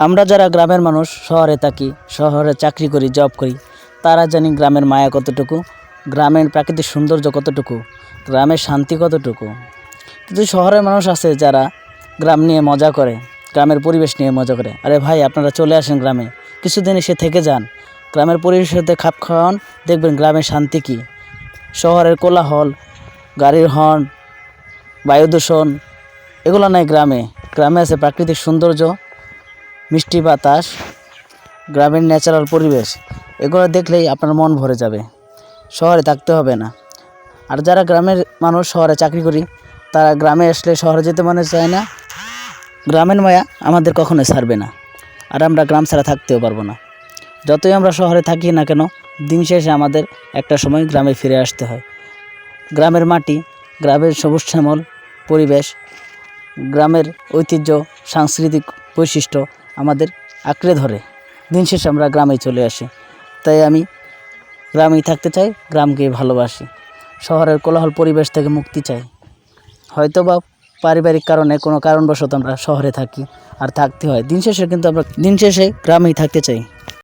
আমরা যারা গ্রামের মানুষ, শহরে থাকি, শহরে চাকরি করি জব করি, তারা জানি গ্রামের মায়া কতটুকু, গ্রামের প্রাকৃতিক সৌন্দর্য কতটুকু, গ্রামের শান্তি কতটুকু। কিন্তু শহরের মানুষ আছে যারা গ্রাম নিয়ে মজা করে, গ্রামের পরিবেশ নিয়ে মজা করে। আরে ভাই, আপনারা চলে আসেন গ্রামে, কিছুদিন এসে থেকে যান। গ্রামের পরিবেশের সাথে খাপ খাওয়ান, দেখবেন গ্রামের শান্তি কী। শহরের কোলাহল, গাড়ির হর্ন, বায়ু দূষণ, এগুলো নাই গ্রামে। গ্রামে আছে প্রাকৃতিক সৌন্দর্য মিষ্টি বাতাস, গ্রামের ন্যাচারাল পরিবেশ, এগুলো দেখলেই আপনার মন ভরে যাবে। শহরে থাকতে হবে না। আর যারা গ্রামের মানুষ শহরে চাকরি করি, তারা গ্রামে আসলে শহরে যেতে মনে চায় না। গ্রামের মায়া আমাদের কখনোই ছাড়বে না। আর আমরা গ্রাম ছাড়া থাকতেও পারব না। যতই আমরা শহরে থাকি না কেন, দিন শেষে আমাদের একটা সময় গ্রামে ফিরে আসতে হয়। গ্রামের মাটি, গ্রামের সবুজ শ্যামল পরিবেশ, গ্রামের ঐতিহ্য, সাংস্কৃতিক বৈশিষ্ট্য আমাদের আঁকড়ে ধরে। দিন শেষে আমরা গ্রামে চলে আসি। তাই আমি গ্রামেই থাকতে চাই, গ্রামকে ভালোবাসি। শহরের কোলাহল পরিবেশ থেকে মুক্তি চাই। হয়তো বা পারিবারিক কারণে কোনো কারণবশত আমরা শহরে থাকি আর থাকতে হয়। দিন শেষে কিন্তু আমরা দিন শেষে গ্রামেই থাকতে চাই।